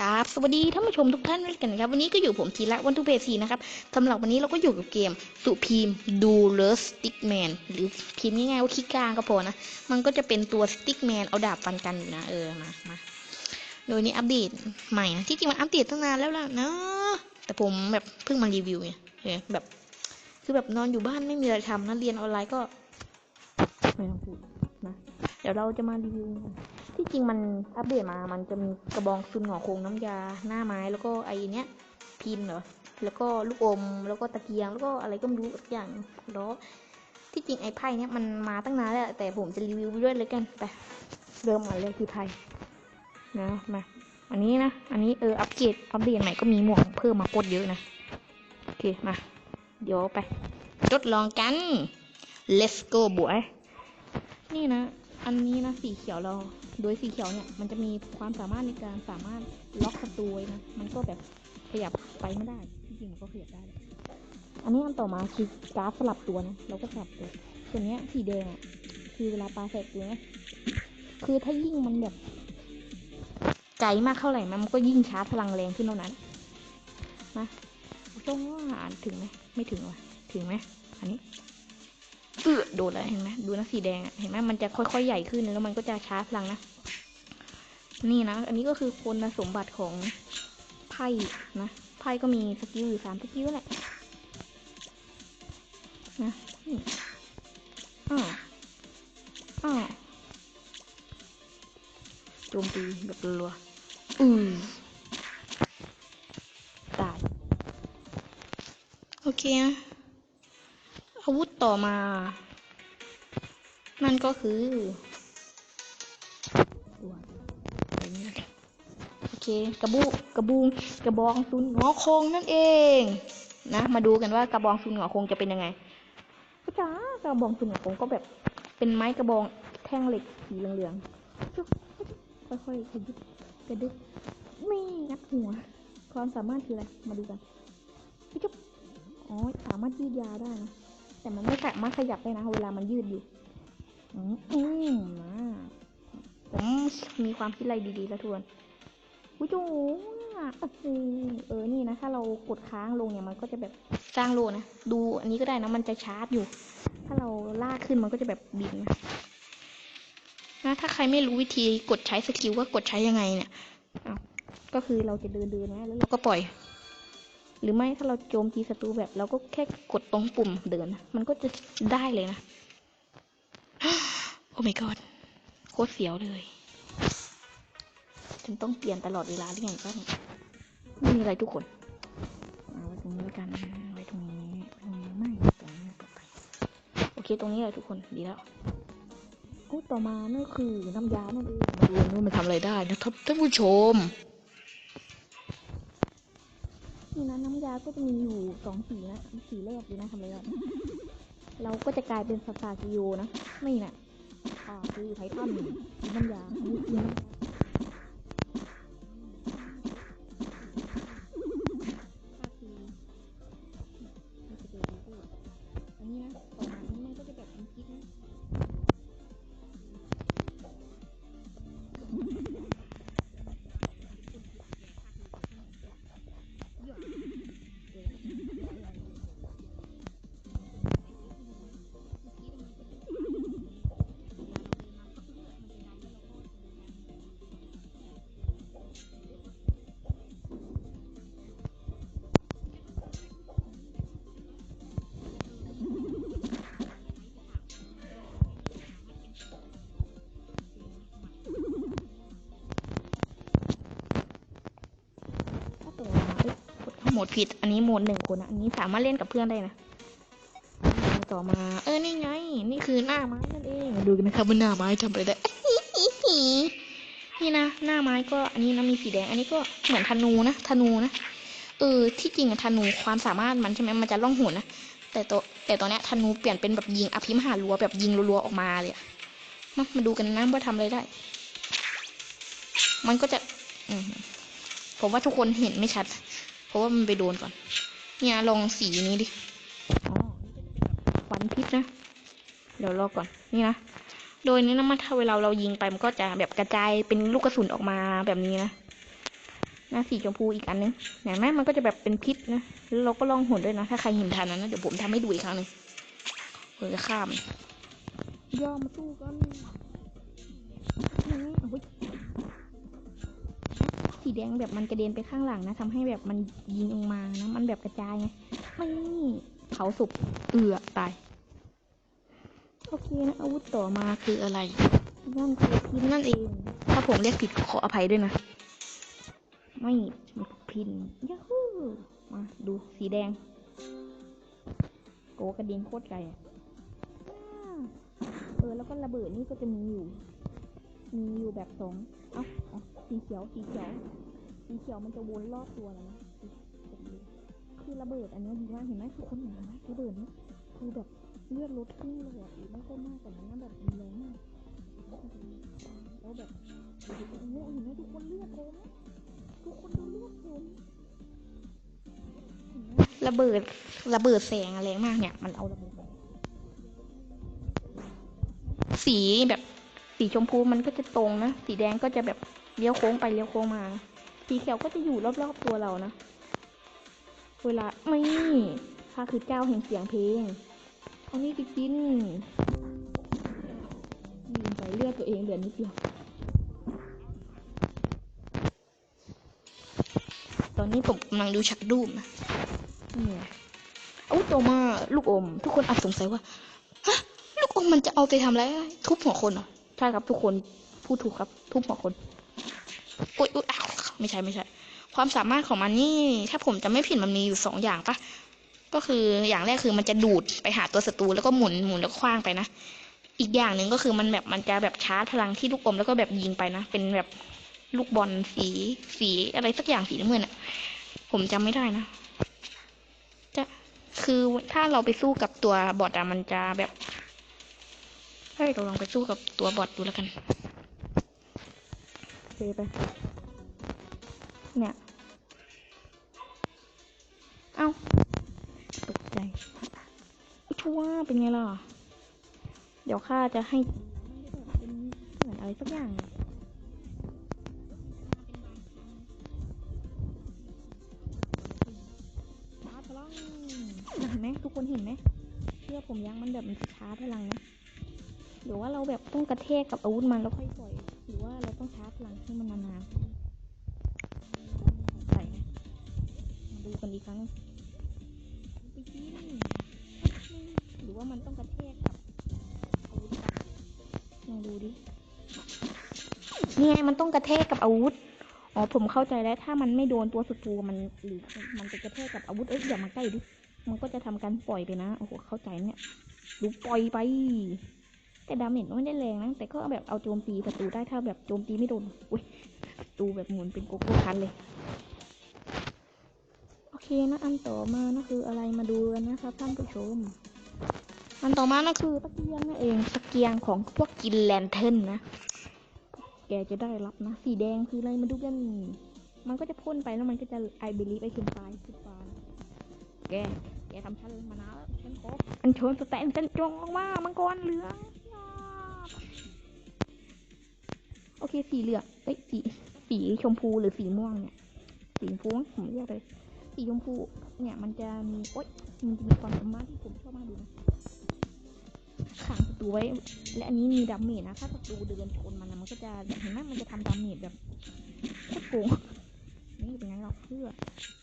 กราบสวัสดีท่านผู้ชมทุกท่านด้วยกันครับ วันนี้ก็อยู่ผมทีละวันทุเบสีนะครับสำหรับวันนี้เราก็อยู่กับเกมสุพีมดูเลสติกแมนหรือพิมพ์ง่ายๆว่าคิกกางก็พอนะ มันก็จะเป็นตัวสติกแมนเอาดาบฟันกันอยู่นะเออมามาโดยนี้อัปเดตใหม่นะที่จริงมันอัปเดตตั้งนานแล้วล่ะนะแต่ผมแบบเพิ่งมารีวิวไงเออแบบคือแบบนอนอยู่บ้านไม่มีอะไรทำนะเรียนออนไลน์ก็ไม่ต้องพูดนะเดี๋ยวเราจะมารีวิวกัน ที่จริงมันอัปเดตมา มันจะมีกระบองซุนหงอโคงน้ำยาหน้าไม้แล้วก็ไอ้เนี้ยพินเหรอ แล้วก็ลูกอม แล้วก็ตะเกียง แล้วก็อะไรก็ไม่รู้สักอย่างแล้วที่จริงไอ้ไพ่เนี้ยมันมาตั้งนานแล้วแต่ผมจะรีวิวไปด้วยเลยกันไปเริ่มมาเลยที่ไพ่นะมาอันนี้นะ อันนี้เอออัปเกรดอัปเดตใหม่ก็มีหมวกเพิ่มมาโคตรเยอะนะโอเคมาเดี๋ยวไปทดลองกัน let's go boy นี่นะ อันนี้นะสีเขียวเรา โดยสีเขียวเนี่ยมันจะมีความสามารถในการสามารถล็อกศัตรูไว้นะ มันก็แบบขยับไปไม่ได้ที่จริงมันก็ขยับได้ อันนี้อันต่อมาคือการ์ดสลับตัวนะเราก็สลับตัวส่วนนี้สีแดงอะคือเวลาปลาใส่ตัวนะคือถ้ายิ่งมันแบบไกลมากเท่าไหร่มันก็ยิ่งชาร์จพลังแรงขึ้นเท่านั้นนะต้องว่าถึงไหมไม่ถึงว่ะถึงไหมอันนี้ เออโดนแล้วเห็นไหมดูนะสีแดงอะเห็นไหมมันจะค่อยๆใหญ่ขึ้นแล้วมันก็จะชาร์จพลังนะนี่นะ อันนี้ก็คือคุณสมบัติของไพ่นะไพ่ก็มีสกิลอยู่สามสกิลแหละนะนี่อ้าวอ้าวโจมตีแบบรัวๆอือตาย โอเคนะ อาวุธต่อมา นั่นก็คือโอเค กระบูกระบูงกระบองซุนหงอคงนั่นเอง นะ มาดูกันว่ากระบองซุนหงอคงจะเป็นยังไงก็จ้ากระบองซุนหงอคงก็แบบ เป็นไม้กระบองแท่งเหล็กสีเหลืองๆค่อยๆกระดึบกระดึ๊บนี่งัดหัว ความสามารถคืออะไร มาดูกันจุ๊บอ๋อสามารถยืดยาได้นะ แต่มันไม่สามารถขยับได้นะ เวลามันยืดอยู่ อืมอืมนะผมมีความคิดอะไรดีๆล้วทวนอุ้ยจูอะโอ้เออ นี่นะ ถ้าเรากดค้างลงเนี่ย มันก็จะแบบสร้างโลนะ ดูอันนี้ก็ได้นะ มันจะชาร์จอยู่ ถ้าเราลากขึ้นมันก็จะแบบบินนะนะถ้าใครไม่รู้วิธีกดใช้สกิลว่ากดใช้ยังไงเนี่ยก็คือเราจะเดินเดินๆนะแล้วเราก็ปล่อย หรือไม่ถ้าเราโจมตีศัตรูแบบเราก็แค่กดตรงปุ่มเดิน มันก็จะได้เลยนะ โอ้ my god โคตรเสียวเลยฉันต้องเปลี่ยนตลอดเวลาหรือไงก็ไม่มีอะไรทุกคนเอาไว้ตรงนี้กันไว้ตรงนี้ไว้ตรงนี้ไม่ตรงนี้ต่อไปโอเคตรงนี้เลยทุกคนดีแล้วโอ้ต่อมานั่นคือน้ำยานั่นเองมาดูว่ามันทำอะไรได้นะครับท่านผู้ชม ก็จะมีอยู่สองสีนะสีแรกดีนะทำอะไรกันเราก็จะกลายเป็นสตาร์กิโยนะ ไม่นะอ่าคือไททันสีน้ำยาอันนี้จริง มดผิด อันนี้โหมดหนึ่งคนนะอันนี้สามารถเล่นกับเพื่อนได้นะต่อมา เออนี่ไง นี่คือหน้าไม้นั่นเองมาดูกันนะครับว่าหน้าไม้ทำอะไรได้ นี่นะ หน้าไม้ก็ อันนี้นะมีสีแดง อันนี้ก็เหมือนธนูนะ ธนูนะ เออ ที่จริงอะธนูความสามารถมันใช่ไหมมันจะล่องหนนะ แต่ตัวแต่ตัวเนี้ยธนูเปลี่ยนเป็นแบบยิงอภิมหารัวแบบยิงรัวๆออกมาเลยมามาดูกันนะว่าทำอะไรได้ มันก็จะอืผมว่าทุกคนเห็นไม่ชัด เพราะว่ามันไปโดนก่อน เนี่ยลองสีนี้ดิ อ๋อควันพิษนะ เดี๋ยวรอก่อน นี่นะ โดยนี้นะมันถ้าเวลาเรายิงไปมันก็จะแบบกระจายเป็นลูกกระสุนออกมาแบบนี้นะนะสีชมพูอีกอันนึงเห็นไหมมันก็จะแบบเป็นพิษนะ แล้วเราก็ลองหุ่นด้วยนะ ถ้าใครเห็นทันนะ เดี๋ยวผมทำให้ดูอีกครั้งหนึ่งเราจะข้าม ย่อมาสู้กันนี่อุ๊ย สีแดงแบบมันกระเด็นไปข้างหลังนะทำให้แบบมันยิงออกมานะมันแบบกระจายไงไม่เผาสุกเอือตายโอเคนะอาวุธต่อมาคืออะไรนั่นคือพินนั่นเอง ถ้าผมเรียกผิดขออภัยด้วยนะ ไม่มันพินยาฮูมาดูสีแดงโกกระเด็นโคตรไกลอ่เออแล้วก็ระเบิดนี่ก็จะมีอยู่ มีอยู่แบบสองเอ้าอ๋อ สีเขียวสีเขียวสีเขียวมันจะวนรอบตัวแล้วนะคือระเบิดอันเนี้ยดีมากเห็นไหมทุกคนเห็นไหมระเบิดนี่คือแบบเลือดลดขึ้นเลยอะไม่ใช่มากกว่านั้นแบบรุนแรงมากแล้วแบบโอ้เห็นไหมทุกคนเลือดผมทุกคนดูเลือดผมระเบิดระเบิดแสงอะไรมากเนี่ย มันเอาระเบิดสีแบบ สีชมพูมันก็จะตรงนะ สีแดงก็จะแบบ เลี้ยวโค้งไปเลี้ยวโค้งมา สีเขียวก็จะอยู่รอบๆตัวเรานะ เวลาไม่ข้าคือเจ้าแห่งเสียงเพลงเอานี่ไปกินยืมไปเลือดตัวเองเหลือนิดเดียว ตอนนี้ผมกำลังดูชักดูมนะเนี่ยเอาตัวมาลูกอม ทุกคนอาจสงสัยว่า ฮะ ลูกอมมันจะเอาไปทำอะไร ทุบหัวคนเหรอ ใช่ครับทุกคน พูดถูกครับ ทุบหัวคน อุ๊ยอุ๊ยอ้าวไม่ใช่ไม่ใช่ ความสามารถของมันนี่ ถ้าผมจะไม่ผิดมันมีอยู่สองอย่างปะก็คืออย่างแรกคือมันจะดูดไปหาตัวศัตรูแล้วก็หมุนหมุนแล้วก็คว้างไปนะ อีกอย่างหนึ่งก็คือมันแบบมันจะแบบชาร์จพลังที่ลูกอมแล้วก็แบบยิงไปนะ เป็นแบบลูกบอลสีสีอะไรสักอย่างสีน้ำเงินอะผมจำไม่ได้นะ จะคือถ้าเราไปสู้กับตัวบอทอะมันจะแบบเฮ้ยเราลองไปสู้กับตัวบอทดูแล้วกันโอเคไป เนี่ย เอ้าตกใจชัวร์เป็นไงล่ะ เดี๋ยวข้าจะให้เป็นเหมือนอะไรสักอย่างชาร์จพลังเห็นไหมทุกคนเห็นไหมเชื่อผมยังมันแบบมันจะชาร์จพลังนะหรือว่าเราแบบต้องกระแทกกับอาวุธมันแล้วค่อยปล่อย หรือว่าเราต้องชาร์จพลังให้มันนานๆ นอีกครั้งไปกินหรือว่ามันต้องกระแทกกับอาวุธอะลองดูดินี่ไงมันต้องกระแทกกับอาวุธอ๋อผมเข้าใจแล้วถ้ามันไม่โดนตัวศัตรูมันหรือมันไปกระแทกกับอาวุธเอ้ยอย่ามาใกล้ดิมันก็จะทำการปล่อยไปนะโอ้โหเข้าใจเนี่ยดูปล่อยไป แต่ดาเมจไม่ได้แรงนะแต่ก็แบบเอาโจมตีศัตรูได้ถ้าแบบโจมตีไม่โดนอุ้ยศัตรูแบบหมุนเป็นโกโก้คันเลยโอเค นะอันต่อมานะคืออะไรมาดูกันนะครับท่านผู้ชม อันต่อมานะคือตะเกียงนั่นเองตะเกียงของพวกกินแลนเทินนะ แกจะได้รับนะ สีแดงคืออะไรมาดูกัน มันก็จะพ่นไปแล้วมันก็จะไอเบลีไปขึ้นไปขึ้นไปแกแกทำฉันมานานแล้วฉันขออันชิญสแตนฉันจงออกมามังกรเหลืองโอเคสีเหลืองเอ้ยสีสีชมพูหรือสีม่วงเนี่ยสีชมพูงผมเรียกเลย สีชมพูเนี่ยมันจะมีโอ๊ยมันจะมีความสามารถที่ผมชอบมากดูนะขังศัตรูไว้และอันนี้มีดาเมจนะ ถ้าศัตรูเดินชนมันนะมันก็จะเห็นไหมมันจะทำดาเมจแบบโคตรโกงนี่เป็นไงหรอกเพื่อ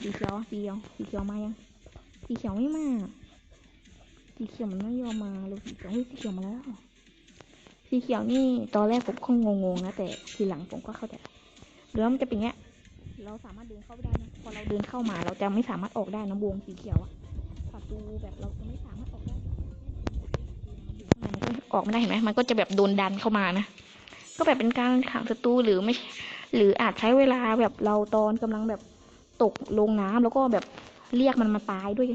สีเขียวสีเขียวสีเขียวมายังสีเขียวไม่มาสีเขียวมันไม่ยอมมาเลยสีเขียวเฮ้ยสีเขียวมาแล้วสีเขียวนี่ตอนแรกผมก็งงๆนะแต่ทีหลังผมก็เข้าใจหรือว่ามันจะเป็นอย่างเงี้ย เราสามารถเดินเข้าไปได้นะ พอเราเดินเข้ามาเราจะไม่สามารถออกได้นะวงสีเขียวอะประตูแบบเราจะไม่สามารถออกได้มันก็ออกไม่ได้เห็นไหมมันก็จะแบบโดนดันเข้ามานะ ก็แบบเป็นการขังศัตรูหรือไม่ หรืออาจใช้เวลาแบบเราตอนกำลังแบบตกลงน้ำแล้วก็แบบเรียกมันมาตายด้วยอ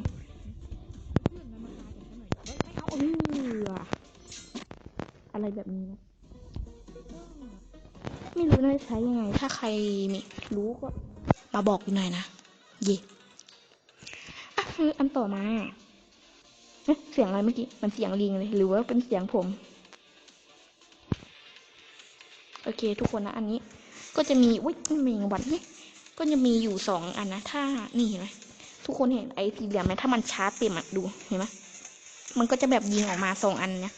าเอะไรแบบนี้นะไม่รู้นะใช้ยังไง ถ้าใครมีรู้ก็ มาบอกหน่อยนะ เย่อะคืออันต่อมาเสียงอะไรเมื่อกี้ มันเสียงลิงเลย หรือว่าเป็นเสียงผม โอเค ทุกคนนะ อันนี้ ก็จะมีอุ้ยมงวันนี่ก็จะมีอยู่สองอันนะ ถ้า นี่เห็นไหมทุกคนเห็นไอ้สีเหลี่ยมไหมถ้ามันชาร์จเต็มอะดู เห็นไหมมันก็จะแบบยิงออกมาสองอันเนี่ย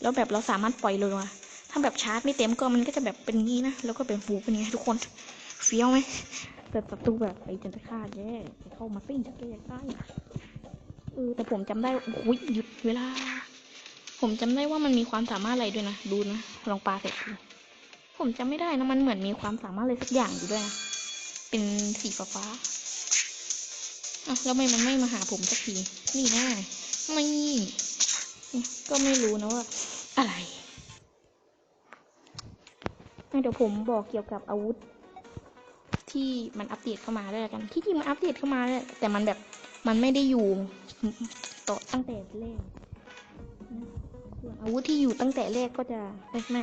แล้วแบบเราสามารถปล่อยเลยว่าถ้าแบบชาร์จไม่เต็มก็มันก็จะแบบเป็นงี้นะ แล้วก็เป็นฟูเป็นไงทุกคน เฟี้ยวไหม แต่ศัตรูแบบไอ้จันทคาแย่เข้ามาซิ่งจะแก้ได้เออแต่ผมจำได้โอ้ยหยุดเวลา ผมจำได้ว่ามันมีความสามารถอะไรด้วยนะดูนะลองปลาใส่ดูผมจำไม่ได้นะมันเหมือนมีความสามารถอะไรสักอย่างอยู่ด้วยนะเป็นสีฟ้าฟ้าอะแล้วทำไมมันไม่มาหาผมสักทีนี่นะไม่ก็ไม่รู้นะว่า อะไรเดี๋ยวผมบอกเกี่ยวกับอาวุธ ที่มันอัปเดตเข้ามาด้วยกัน ที่จริงมันอัปเดตเข้ามาเลยแต่มันแบบมันไม่ได้อยู่ต่อตั้งแต่แรกส่วนอาวุธที่อยู่ตั้งแต่แรกก็จะไม่ไม่